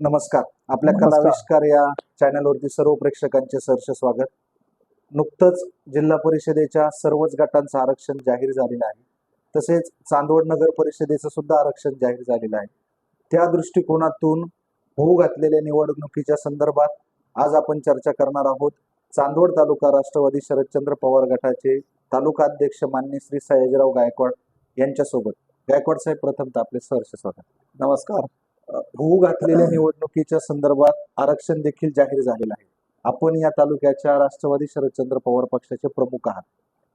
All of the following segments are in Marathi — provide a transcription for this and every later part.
नमस्कार. आपल्या. कलाविष्कार या चॅनलवरती सर्व प्रेक्षकांचे सहर्ष स्वागत. नुकतंच जिल्हा परिषदेच्या सर्वच गटांचं आरक्षण जाहीर झालेलं आहे. तसेच चांदवड नगर परिषदेचं सुद्धा आरक्षण जाहीर झालेलं आहे. त्या दृष्टिकोनातून होऊ घातलेल्या निवडणुकीच्या संदर्भात आज आपण चर्चा करणार आहोत. चांदवड तालुका राष्ट्रवादी शरदचंद्र पवार गटाचे तालुका अध्यक्ष मान्य श्री सयाजीराव गायकवाड यांच्यासोबत. गायकवाड साहेब प्रथमतः आपले सहर्ष स्वागत. नमस्कार. होऊ घातलेल्या निवडणुकीच्या संदर्भात आरक्षण देखील जाहीर झालेलं आहे. आपण या तालुक्याच्या राष्ट्रवादी शरदचंद्र पवार पक्षाचे प्रमुख आहात.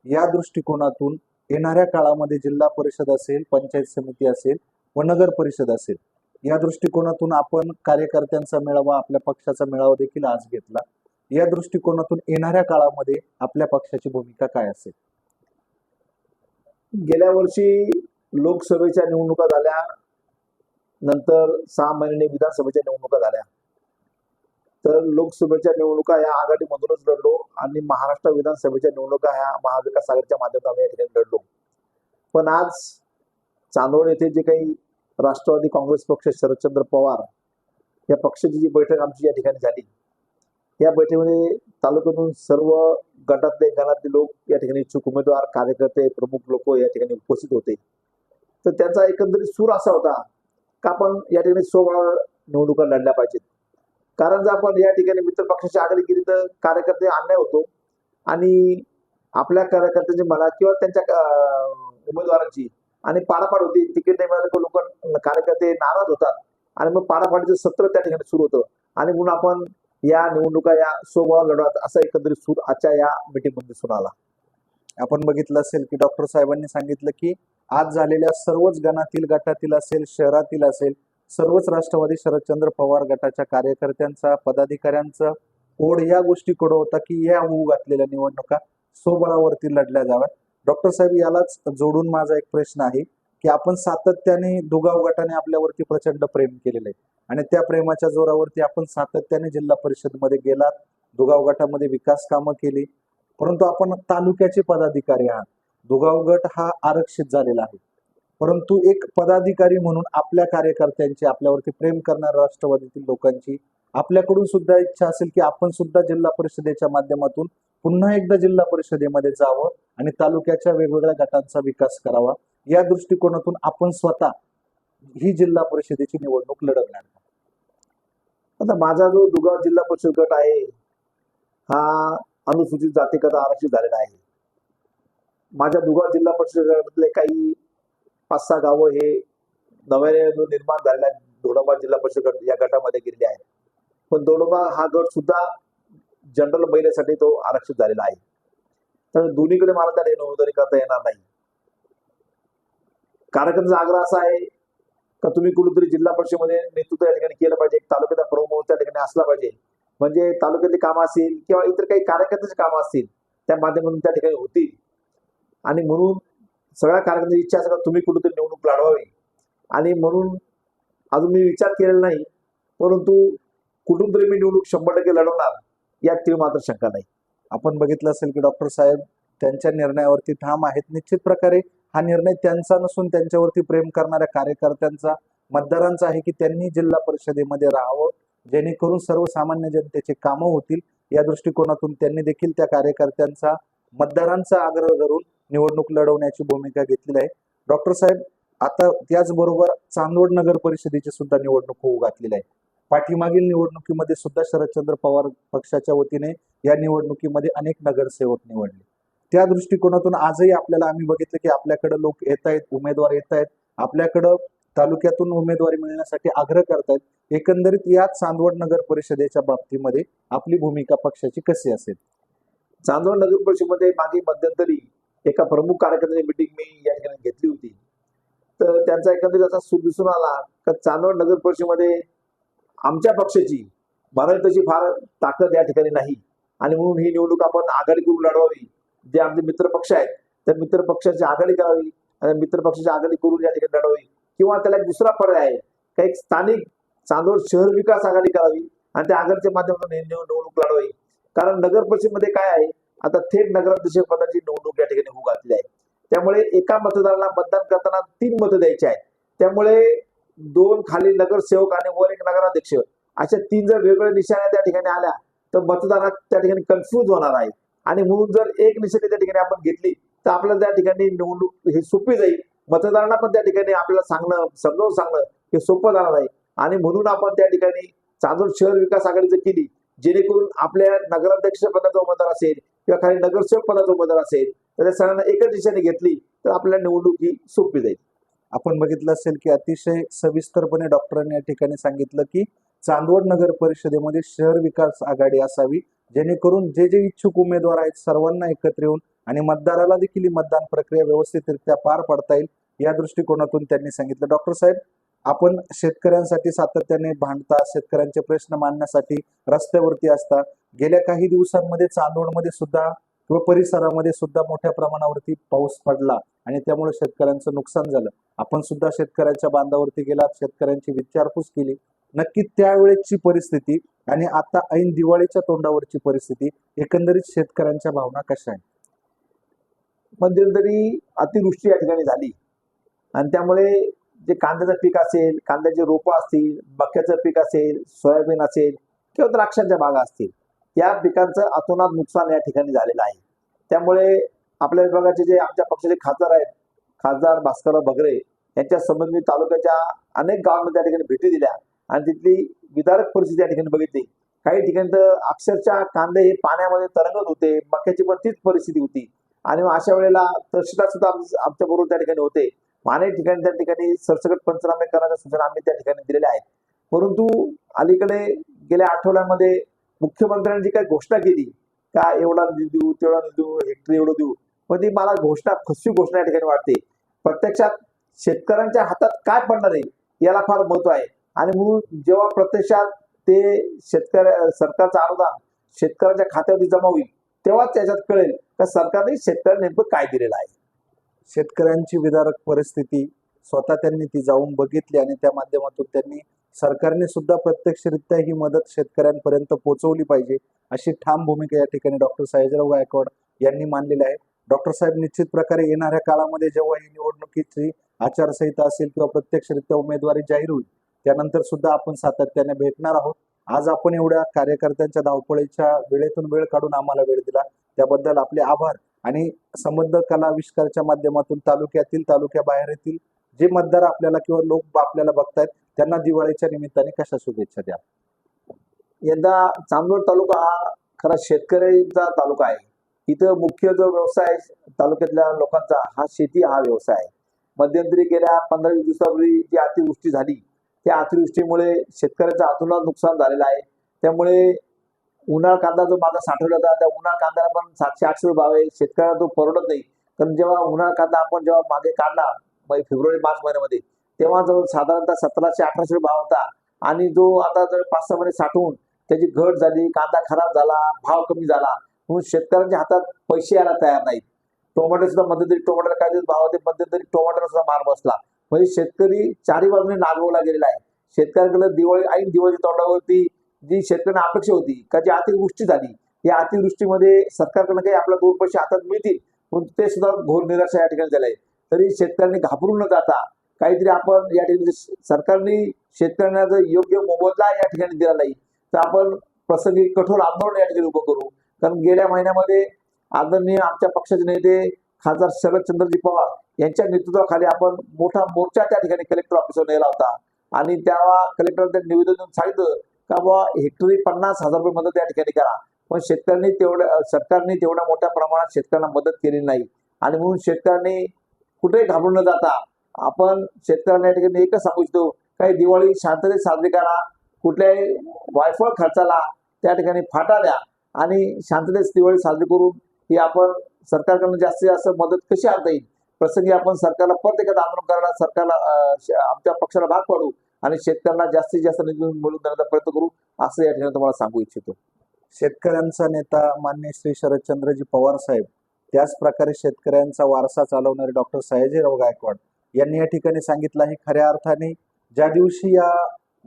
या दृष्टिकोनातून येणाऱ्या काळामध्ये जिल्हा परिषद असेल पंचायत समिती असेल व नगर परिषद असेल या दृष्टिकोनातून आपण कार्यकर्त्यांचा मेळावा आपल्या पक्षाचा मेळावा देखील आज घेतला. या दृष्टिकोनातून येणाऱ्या काळामध्ये आपल्या पक्षाची भूमिका काय असेल? गेल्या वर्षी लोकसभेच्या निवडणुका झाल्या. नंतर सहा महिन्याने विधानसभेच्या निवडणुका झाल्या. तर लोकसभेच्या निवडणुका या आघाडीमधूनच लढलो आणि महाराष्ट्र विधानसभेच्या निवडणुका ह्या महाविकास आघाडीच्या माध्यमातून आम्ही या ठिकाणी लढलो. पण आज चांदवड येथे जे काही राष्ट्रवादी काँग्रेस पक्ष शरदचंद्र पवार या पक्षाची जी बैठक आमची या ठिकाणी झाली. या बैठकीमध्ये तालुक्यातून सर्व गटातले गणातले लोक या ठिकाणी इच्छुक उमेदवार कार्यकर्ते प्रमुख लोक या ठिकाणी उपस्थित होते. तर त्यांचा एकंदरीत सूर असा होता का आपण या ठिकाणी सोबळा निवडणुका लढल्या पाहिजेत. कारण जर आपण या ठिकाणी मित्र पक्षाची आघाडी केली तर कार्यकर्ते अन्याय होतो. आणि आपल्या कार्यकर्त्यांची म्हणा किंवा त्यांच्या उमेदवारांची आणि पाडापाड होती तिकीट नाही मिळालं लोक कार्यकर्ते नाराज होतात. आणि मग पाडापाडीचं सत्र त्या ठिकाणी सुरू होतं. आणि म्हणून आपण या निवडणुका या सोबळा लढवत असा एकंदरीत सूर आजच्या या मीटिंगमध्ये दिसून आला आपण बघितलं असेल की डॉक्टर साहेबांनी सांगितलं की आज झालेल्या सर्वच गणातील गटातील असेल शहरातील असेल सर्वच राष्ट्रवादी शरदचंद्र पवार गटाच्या कार्यकर्त्यांचा पदाधिकाऱ्यांचा ओढ या गोष्टीकडे होता की या होऊ घातलेल्या निवडणुका सोबळावरती लढल्या जाव्यात. डॉक्टर साहेब यालाच जोडून माझा एक प्रश्न आहे की आपण सातत्याने दुगाव गटाने आपल्यावरती प्रचंड प्रेम केलेलं आहे आणि त्या प्रेमाच्या जोरावरती आपण सातत्याने जिल्हा परिषदमध्ये गेलात दुगाव गटामध्ये विकास कामं केली परंतु आपण तालुक्याचे पदाधिकारी आहात. दुगाव गट हा आरक्षित झालेला आहे. परंतु एक पदाधिकारी म्हणून आपल्या कार्यकर्त्यांची आपल्यावरती प्रेम करणाऱ्या राष्ट्रवादीतील लोकांची आपल्याकडून सुद्धा इच्छा असेल की आपण सुद्धा जिल्हा परिषदेच्या माध्यमातून पुन्हा एकदा जिल्हा परिषदेमध्ये जावं आणि तालुक्याच्या वेगवेगळ्या गटांचा विकास करावा. या दृष्टिकोनातून आपण स्वतः ही जिल्हा परिषदेची निवडणूक लढवणार आता माझा जो दुगाव जिल्हा परिषद गट आहे हा अनुसूचित जातीकरता आरक्षित झालेला आहे. माझ्या दुगाव जिल्हा परिषद काही पाच सहा गावं हे नव्याने निर्माण झालेल्या दोडोबा जिल्हा परिषद गट या गटामध्ये गेलेले आहेत. पण दोडोबा हा गट सुद्धा जनरल महिलेसाठी तो आरक्षित झालेला आहे. तर दोन्हीकडे मला त्याने नोंदणी करता येणार नाही. कार्यक्रमाचा आग्रह असा आहे का तुम्ही कुठेतरी जिल्हा परिषदेमध्ये नेतृत्व या ठिकाणी केलं पाहिजे तालुक्याचा प्रमुख त्या ठिकाणी असला पाहिजे. म्हणजे तालुक्यातली कामं असतील किंवा इतर काही कार्यकर्त्याची कामं असतील त्या माध्यमातून त्या ठिकाणी होतील. आणि म्हणून सगळ्या कार्यकर्त्यांची इच्छा असेल तुम्ही कुठेतरी निवडणूक लढवावी. आणि म्हणून अजून मी विचार केलेला नाही परंतु कुठून तरी मी निवडणूक शंभर टक्के लढवणार यात ती मात्र शंका नाही. आपण बघितलं असेल की डॉक्टर साहेब त्यांच्या निर्णयावरती ठाम आहेत. निश्चित प्रकारे हा निर्णय त्यांचा नसून त्यांच्यावरती प्रेम करणाऱ्या कार्यकर्त्यांचा मतदारांचा आहे की त्यांनी जिल्हा परिषदेमध्ये राहावं जेणेकरून सर्वसामान्य जनतेचे कामं होतील. या दृष्टिकोनातून त्यांनी देखील त्या कार्यकर्त्यांचा मतदारांचा आग्रह धरून निवडणूक लढवण्याची भूमिका घेतलेली आहे. डॉक्टर साहेब आता त्याचबरोबर चांदवड नगर परिषदेची सुद्धा निवडणूक होऊ घातलेली आहे. पाठीमागील निवडणुकीमध्ये सुद्धा शरदचंद्र पवार पक्षाच्या वतीने या निवडणुकीमध्ये अनेक नगरसेवक निवडले. त्या दृष्टिकोनातून आजही आपल्याला आम्ही बघितलं की आपल्याकडे लोक येत आहेत उमेदवार येत आहेत. आपल्याकडं तालुक्यातून उमेदवारी मिळण्यासाठी आग्रह करतायत. एकंदरीत या चांदवड नगर परिषदेच्या बाबतीमध्ये आपली भूमिका पक्षाची कशी असेल? चांदवड नगर परिषदेमध्ये मागे मध्यंतरी एका प्रमुख कार्यकर्त्याची मिटिंग मी या ठिकाणी घेतली होती. तर त्यांचा एकंदरीत असा सूर दिसून आला का चांदवड नगर परिषदेमध्ये आमच्या पक्षाची म्हणाल तशी फार ताकद या ठिकाणी नाही. आणि म्हणून ही निवडणूक आपण आघाडी करून लढवावी. जे आमचे मित्र पक्ष आहेत त्या मित्र पक्षाची आघाडी करावी आणि मित्र पक्षाची आघाडी करून या ठिकाणी लढवावी किंवा त्याला एक दुसरा पर्याय आहे का एक स्थानिक चांदवड शहर विकास आघाडी करावी आणि त्या आघाडीच्या माध्यमातून निवडणूक लढवावी. कारण नगर परिषदेमध्ये काय आहे आता थेट नगराध्यक्ष पदाची निवडणूक या ठिकाणी होऊ घातली आहे. त्यामुळे एका मतदाराला मतदान करताना तीन मतं द्यायची आहेत. त्यामुळे दोन खाली नगरसेवक आणि वर एक नगराध्यक्ष अशा तीन जर वेगवेगळ्या निशाण्या त्या ठिकाणी आल्या तर मतदारात त्या ठिकाणी कन्फ्यूज होणार आहे. आणि म्हणून जर एक निशाणी त्या ठिकाणी आपण घेतली तर आपल्याला त्या ठिकाणी निवडणूक हे सोपी जाईल. मतदारांना पण त्या ठिकाणी आपल्याला सांगणं समजावून सांगणं हे सोपं जाणार आहे. आणि म्हणून आपण त्या ठिकाणी चांदूर शहर विकास आघाडी जर केली जेणेकरून आपल्या नगराध्यक्ष पदाचा उमेदवार असेल किंवा खाली नगरसेवक पदाचा उमेदवार असेल तर त्या सगळ्यांना एकच दिशेने घेतली तर आपल्याला निवडणूक ही सोपी जाईल. आपण बघितलं असेल की अतिशय सविस्तरपणे डॉक्टरांनी या ठिकाणी सांगितलं की चांदवड नगर परिषदेमध्ये शहर विकास आघाडी असावी जेणेकरून जे जे इच्छुक उमेदवार आहेत सर्वांना एकत्र येऊन आणि मतदाराला देखील ही मतदान प्रक्रिया व्यवस्थितरित्या पार पडता येईल या दृष्टिकोनातून त्यांनी सांगितलं. डॉक्टर साहेब आपण शेतकऱ्यांसाठी सातत्याने भांडता शेतकऱ्यांचे प्रश्न मांडण्यासाठी रस्त्यावरती असता गेल्या काही दिवसांमध्ये चांदवडमध्ये सुद्धा किंवा परिसरामध्ये सुद्धा मोठ्या प्रमाणावरती पाऊस पडला आणि त्यामुळे शेतकऱ्यांचं नुकसान झालं. आपण सुद्धा शेतकऱ्यांच्या बांधावरती गेलात शेतकऱ्यांची विचारपूस केली. नक्की त्यावेळेची परिस्थिती आणि आता ऐन दिवाळीच्या तोंडावरची परिस्थिती एकंदरीत शेतकऱ्यांच्या भावना कशा आहेत? मध्यंतरी अतिवृष्टी या ठिकाणी झाली. आणि त्यामुळे जे कांद्याचं पीक असेल कांद्याचे रोपं असतील मक्याचं पीक असेल सोयाबीन असेल किंवा द्राक्षांच्या बागा असतील या पिकांचं अतोनात नुकसान या ठिकाणी झालेलं आहे. त्यामुळे आपल्या विभागाचे जे आमच्या पक्षाचे खासदार आहेत खासदार भास्करराव बगरे यांच्या संबंधित तालुक्याच्या अनेक गावांमध्ये त्या ठिकाणी भेटी दिल्या आणि तिथली विदारक परिस्थिती या ठिकाणी बघितली. काही ठिकाणी तर अक्षरशः कांदे हे पाण्यामध्ये तरंगत होते मक्याची पण तीच परिस्थिती होती. आणि मग अशा वेळेला तहसीलदार सुद्धा आमच्या बरोबर त्या ठिकाणी होते. अनेक ठिकाणी त्या ठिकाणी सरसकट पंचनामे करण्याच्या सूचना आम्ही त्या ठिकाणी दिलेल्या आहेत. परंतु अलीकडे गेल्या आठवड्यामध्ये मुख्यमंत्र्यांनी जी काही घोषणा केली का एवढा निधी देऊ तेवढा निधी देऊ हेक्टरी एवढं देऊ पण ती मला घोषणा फसवी घोषणा या ठिकाणी वाटते. प्रत्यक्षात शेतकऱ्यांच्या हातात काय पडणार आहे याला फार महत्त्व आहे. आणि म्हणून जेव्हा प्रत्यक्षात ते शेतकऱ्या सरकारचं अनुदान शेतकऱ्यांच्या खात्यावरती जमा होईल तेव्हाच त्याच्यात कळेल का सरकारने शेतकऱ्यांना नेमकं काय दिलेलं आहे. शेतकऱ्यांची विदारक परिस्थिती स्वतः त्यांनी ती जाऊन बघितली आणि त्या माध्यमातून त्यांनी सरकारने सुद्धा प्रत्यक्षरित्या ही मदत शेतकऱ्यांपर्यंत पोहोचवली पाहिजे अशी ठाम भूमिका या ठिकाणी डॉक्टर साहेबराव गायकवाड यांनी मानलेली आहे. डॉक्टर साहेब निश्चित प्रकारे येणाऱ्या काळामध्ये जेव्हा ही निवडणुकीची आचारसंहिता असेल किंवा प्रत्यक्षरित्या उमेदवारी जाहीर होईल त्यानंतर सुद्धा आपण सातत्याने भेटणार आहोत. आज आपण एवढ्या कार्यकर्त्यांच्या धावपळीच्या वेळेतून वेळ काढून आम्हाला वेळ दिला. त्याबद्दल आपले आभार आणि संबंध कला आविष्कारच्या माध्यमातून तालुक्यातील तालुक्याबाहेर येथील जे मतदार आपल्याला किंवा लोक आपल्याला बघतायत त्यांना दिवाळीच्या निमित्ताने कशा शुभेच्छा द्या? यंदा चांदवड तालुका हा खरा शेतकऱ्यांचा तालुका आहे. इथं मुख्य जो व्यवसाय तालुक्यातल्या लोकांचा हा शेती हा व्यवसाय आहे. मध्यंतरी गेल्या पंधरा वीस दिवसापूर्वी जी अतिवृष्टी झाली त्या अतिवृष्टीमुळे शेतकऱ्याचं अतोनात नुकसान झालेलं आहे. त्यामुळे उन्हाळ कांदा जो माझा साठवला होता त्या उन्हाळ कांद्याला पण सातशे आठशे रुपये भाव आहे. शेतकऱ्याला तो परवडत नाही. कारण जेव्हा उन्हाळ कांदा आपण जेव्हा मागे काढला फेब्रुवारी मार्च महिन्यामध्ये. तेव्हा जवळ साधारणतः सतराशे अठराशे रुपये भाव होता. आणि जो आता जर पाच सहा महिने साठवून त्याची घट झाली कांदा खराब झाला भाव कमी झाला म्हणून शेतकऱ्यांच्या हातात पैसे यायला तयार नाहीत. टोमॅटो सुद्धा मध्यंतरी टोमॅटो काय दिवस भाव होते मध्यंतरी टोमॅटो सुद्धा मार बसला. म्हणजे शेतकरी चारही बाजूने नागवला गेलेला आहे. शेतकऱ्याकडे दिवाळी ऐन दिवाळी तोंडावरती जी शेतकऱ्यांना अपेक्षा होती का जी अतिवृष्टी झाली या अतिवृष्टीमध्ये सरकारकडनं काही आपल्याला दोन पैसे हातात मिळतील पण ते सुद्धा घोर निराशा या ठिकाणी झालंय तरी शेतकऱ्यांनी घाबरून न जाता काहीतरी आपण या ठिकाणी सरकारने शेतकऱ्यांना जर योग्य मोबदला या ठिकाणी दिला नाही तर आपण प्रसंगी कठोर आंदोलन या ठिकाणी उभं करू. कारण गेल्या महिन्यामध्ये आदरणीय आमच्या पक्षाचे नेते खासदार शरदचंद्रजी पवार यांच्या नेतृत्वाखाली आपण मोठा मोर्चा त्या ठिकाणी कलेक्टर ऑफिसवर नेला होता. आणि तेव्हा कलेक्टर निवेदन देऊन सांगितलं का बाबा हेक्टरी पन्नास हजार रुपये मदत या ठिकाणी करा. पण शेतकऱ्यांनी तेवढ्या सरकारने तेवढ्या मोठ्या प्रमाणात शेतकऱ्यांना मदत केली नाही. आणि म्हणून शेतकऱ्यांनी कुठेही घाबरून न जाता आपण शेतकऱ्यांना या ठिकाणी एकच सांगू इच्छितो काही दिवाळी शांततेत साजरी करा कुठल्याही वायफळ खर्चाला त्या ठिकाणी फाटा द्या आणि शांततेत दिवाळी साजरी करून ही आपण सरकारकडून जास्तीत जास्त मदत कशी आणता येईल? प्रसंगी आपण सरकारला परत एखादं आंदोलन करायला सरकारला श- आमच्या पक्षाला भाग पाडू आणि शेतकऱ्यांना जास्तीत जास्त निधी मिळवून देण्याचा प्रयत्न करू असं या ठिकाणी तुम्हाला सांगू इच्छितो. शेतकऱ्यांचा नेता मान्य श्री शरदचंद्रजी पवार साहेब त्याच प्रकारे शेतकऱ्यांचा वारसा चालवणारे डॉक्टर सयाजीराव गायकवाड यांनी या ठिकाणी सांगितलं आहे खऱ्या अर्थाने ज्या दिवशी या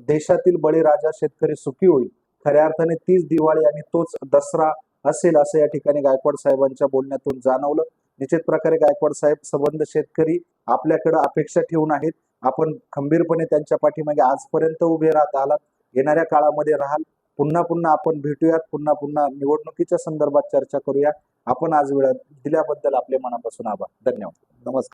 देशातील बळीराजा शेतकरी सुखी होईल खऱ्या अर्थाने तीच दिवाळी आणि तोच दसरा असेल असं या ठिकाणी गायकवाड साहेबांच्या बोलण्यातून जाणवलं. निश्चित प्रकारे गायकवाड साहेब संबंध शेतकरी आपल्याकडे अपेक्षा ठेवून आहेत. आपण खंबीरपणे त्यांच्या पाठीमागे आजपर्यंत उभे राहत आलात. येणाऱ्या काळामध्ये राहाल. पुन्हा पुन्हा आपण भेटूयात पुन्हा पुन्हा निवडणुकीच्या संदर्भात चर्चा करूया. आपण आज वेळ दिल्याबद्दल आपले मनापासून आभार. धन्यवाद. नमस्कार.